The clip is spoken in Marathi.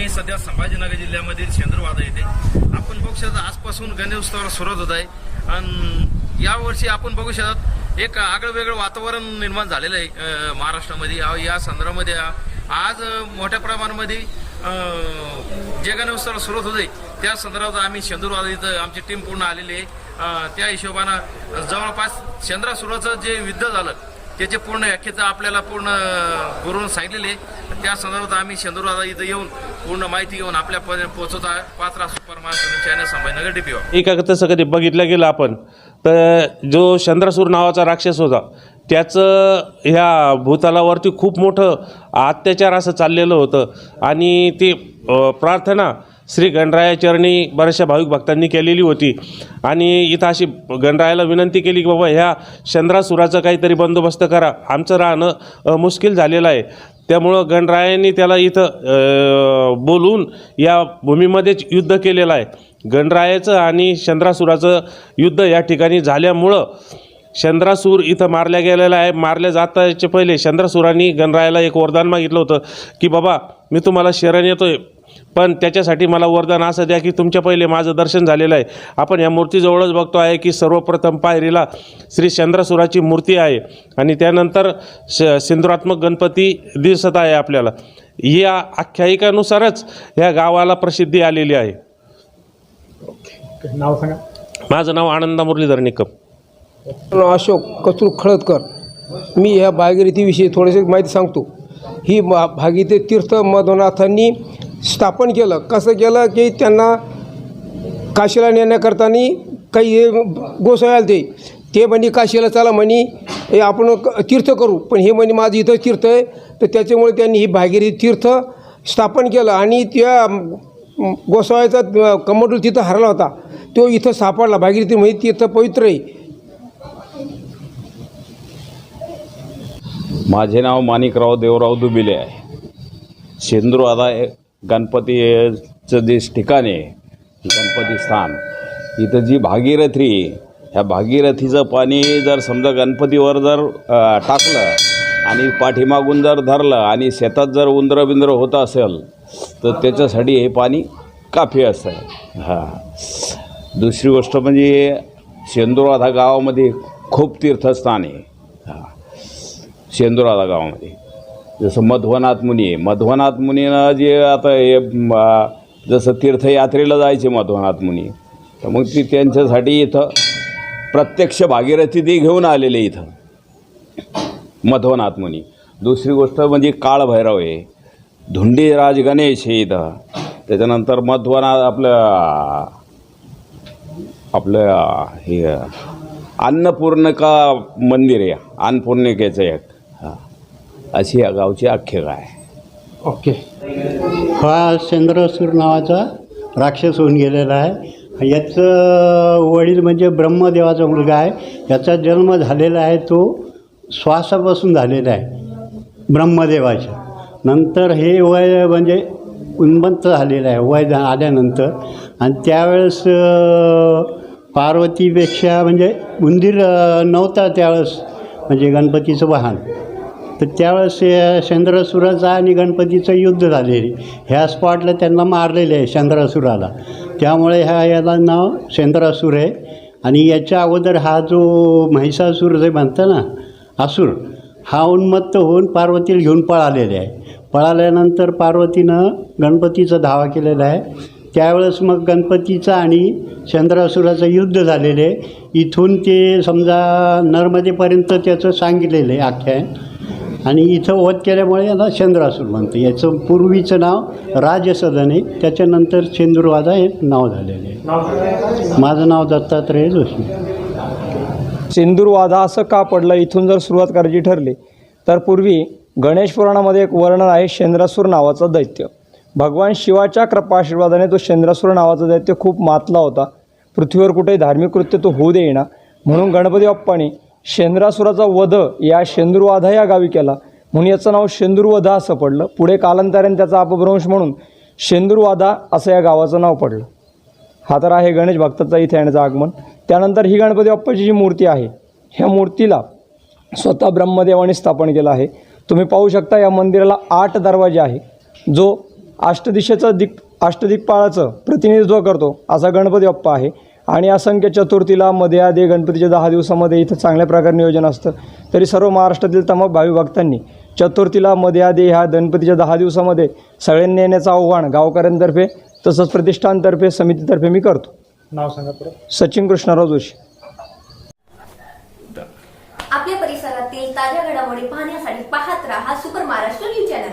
मित्रांनो मी सध्या संभाजीनगर जिल्ह्यामधील शेंद्रवादा येथे आपण बघू शकता आजपासून गणेशोत्सवाला सुरुवात होत आहे. आणि यावर्षी आपण बघू शकतात एक आगळं वेगळं वातावरण निर्माण झालेलं आहे महाराष्ट्रामध्ये. या- या संदर्भामध्ये आज मोठ्या प्रमाणामध्ये जे गणेशोत्सवाला सुरुवात होते त्या संदर्भात आम्ही शेंदूरवादा इथं आमची टीम पूर्ण आलेली आहे. त्या हिशोबानं जवळपास शेंद्रासुराचं जे युद्ध झालं त्याचे पूर्ण व्याख्याचं आपल्याला पूर्ण करून सांगितलेले त्या संदर्भात आम्ही शेंदूरवादा इथं येऊन पूर्ण माहिती घेऊन आपल्यापर्यंत पोहोचत आहे Patra super market channel Sambhajinagar DPO एका तसं कधी बघितलं गेलं आपण. तर जो चंद्रसूर नावाचा राक्षस होता त्याचं ह्या भूतालावरती खूप मोठं अत्याचार असं चाललेलं होतं. आणि ती प्रार्थना श्री गणरायाचरणी बऱ्याचशा भाविक भक्तांनी केलेली होती. आणि इथं अशी गणरायाला विनंती केली की बाबा ह्या चंद्रासुराचा काहीतरी बंदोबस्त करा. आमचं राहणं मुश्किल झालेलं आहे. त्यामुळं गणरायांनी त्याला इथं बोलून या भूमीमध्येच युद्ध केलेलं आहे. गणरायाचं आणि चंद्रासुराचं युद्ध या ठिकाणी झाल्यामुळं चंद्रासूर इथं मारल्या गेलेला आहे. मारल्या जाताचे पहिले चंद्रासुरांनी गणरायाला एक वरदान मागितलं होतं की बाबा मी तुम्हाला शरण येतोय. पण त्याच्यासाठी मला वरदान असं द्या की तुमच्या पहिले माझं दर्शन झालेलं आहे. आपण या मूर्तीजवळच बघतो आहे की सर्वप्रथम पायरीला श्री चंद्रसुराची मूर्ती आहे आणि त्यानंतर श सिंधुरात्मक गणपती दिसत आहे आपल्याला. या आख्यायिकानुसारच ह्या गावाला प्रसिद्धी आलेली आहे. नाव सांगा. माझं नाव आनंदा मुरलीधर निकम. अशोक कचरू खळदकर. मी ह्या भागीरथीविषयी थोडीशी माहिती सांगतो. ही भागीरथी तीर्थ मधुनाथांनी स्थापन केलं. कसं केलं की त्यांना काशीला नेण्याकरतानी काही हे गोसाळे ते ते म्हणे काशीला चला म्हणे हे आपण क- तीर्थ करू. पण हे म्हणे माझं इथं तीर्थ आहे. तर त्याच्यामुळे त्यांनी ही भागीरी तीर्थ स्थापन केलं आणि त्या गोसाळ्याचा कमंडूल तिथं हरला होता. तो इथं सापडला. भागीरथी म्हणजे तीर्थ पवित्र आहे. माझे नाव माणिकराव देवराव दुबिले आहे. शेंद्रू आदा गणपतीचं जे ठिकाण आहे गणपती स्थान इथं जी भागीरथी ह्या भागीरथीचं पाणी जर समजा गणपतीवर जर टाकलं आणि पाठीमागून जर धरलं आणि शेतात जर उंदरं बिंद्र होत असेल तर त्याच्यासाठी हे पाणी काफी असतं. हां. दुसरी गोष्ट म्हणजे शेंदुराधा गावामध्ये खूप तीर्थस्थान आहे. हां. शेंदुरादा गावामध्ये. जसं मधवनाथ मुनी आहे. मुनीनं जे आता हे जसं तीर्थयात्रेला जायचे मध्वनाथ मुनी तर मग ती त्यांच्यासाठी इथं प्रत्यक्ष भागीरथी ती घेऊन आलेले इथं मधवनाथ मुनी. दुसरी गोष्ट म्हणजे काळभैरव आहे. धुंडीराज गणेश आहे इथं. त्याच्यानंतर मध्वनाथ आपलं आपलं हे अन्नपूर्णिका मंदिर आहे. अन्नपूर्णिकेचं एक. अशी या गावची आख्यायिका आहे. ओके. हा चंद्रसूर नावाचा राक्षस होऊन गेलेला आहे. याचं वडील म्हणजे ब्रह्मदेवाचा मुलगा आहे. याचा जन्म झालेला आहे तो श्वासापासून झालेला आहे. ब्रह्मदेवाच्या. नंतर हे वय म्हणजे उन्मत्त झालेलं आहे. वय आल्यानंतर. आणि त्यावेळेस पार्वतीपेक्षा म्हणजे उंदीर नव्हता त्यावेळेस म्हणजे गणपतीचं वाहन. तर त्यावेळेस हे आणि गणपतीचं युद्ध झालेले ह्या स्पॉटला त्यांना मारलेले आहे चंद्रासुराला त्यामुळे ह्या याला नाव चंद्रासूर आहे. आणि याच्या अगोदर हा जो महिषासूर जे म्हणतं ना असुर हा उन्मत्त होऊन पार्वतीला घेऊन पळालेले आहे. पळाल्यानंतर पार्वतीनं गणपतीचा धावा केलेला आहे. त्यावेळेस मग गणपतीचं आणि चंद्रासुराचं युद्ध झालेलं आहे. इथून ते समजा नर्मदेपर्यंत त्याचं सांगितलेलं आहे आख्यान. आणि इथं वध केल्यामुळे याला चंद्रासूर म्हणतं याचं पूर्वीचं नाव राजसदन आहे. त्याच्यानंतर चेंदूरवादा हे नाव झालेलं आहे. माझं नाव दत्तात्रय जोशी. सिंदूरवादा असं का पडलं? इथून जर सुरुवात करायची ठरली तर पूर्वी गणेश पुराणामध्ये एक वर्णन आहे शेंद्रासूर नावाचा दैत्य. भगवान शिवाच्या कृपाशीर्वादाने तो शेंद्रासूर नावाचा दैत्य खूप मातला होता. पृथ्वीवर कुठेही धार्मिक कृत्य तो होऊ देईना. म्हणून गणपती बाप्पाने शेंद्रासुराचा वध या शेंद्रुवाधा या गावी केला. म्हणून याचं नाव शेंद्रुवधा असं पडलं. पुढे कालांतराने त्याचा अपभ्रंश म्हणून शेंद्रुवाधा असं या गावाचं नाव पडलं. हा तर आहे गणेश भक्ताचा इथे येण्याचं आगमन. त्यानंतर ही गणपती बाप्पाची जी मूर्ती आहे ह्या मूर्तीला स्वतः ब्रह्मदेवाने स्थापन केलं आहे. तुम्ही पाहू शकता या मंदिराला आठ दरवाजे आहे. जो अष्टदिशेचं दिक अष्टदिक्पाळाचं प्रतिनिधित्व करतो असा गणपती बाप्पा आहे. आणि असंख्य चतुर्थीला मध्ये आधी गणपतीच्या दहा दिवसामध्ये इथं चांगल्या प्रकारे नियोजन असतं. तरी सर्व महाराष्ट्रातील तमाम भावी भक्तांनी चतुर्थीला मध्ये आधी ह्या गणपतीच्या दहा दिवसामध्ये सगळ्यांनी येण्याचं आव्हान गावकऱ्यांतर्फे तसंच प्रतिष्ठानतर्फे समितीतर्फे मी करतो. नाव सांगा परत सचिन कृष्णराव जोशी. आपल्या परिसरातील ताज्या घडामोडी पाहण्यासाठी पाहत राहा सुपर महाराष्ट्र न्यूज चॅनल.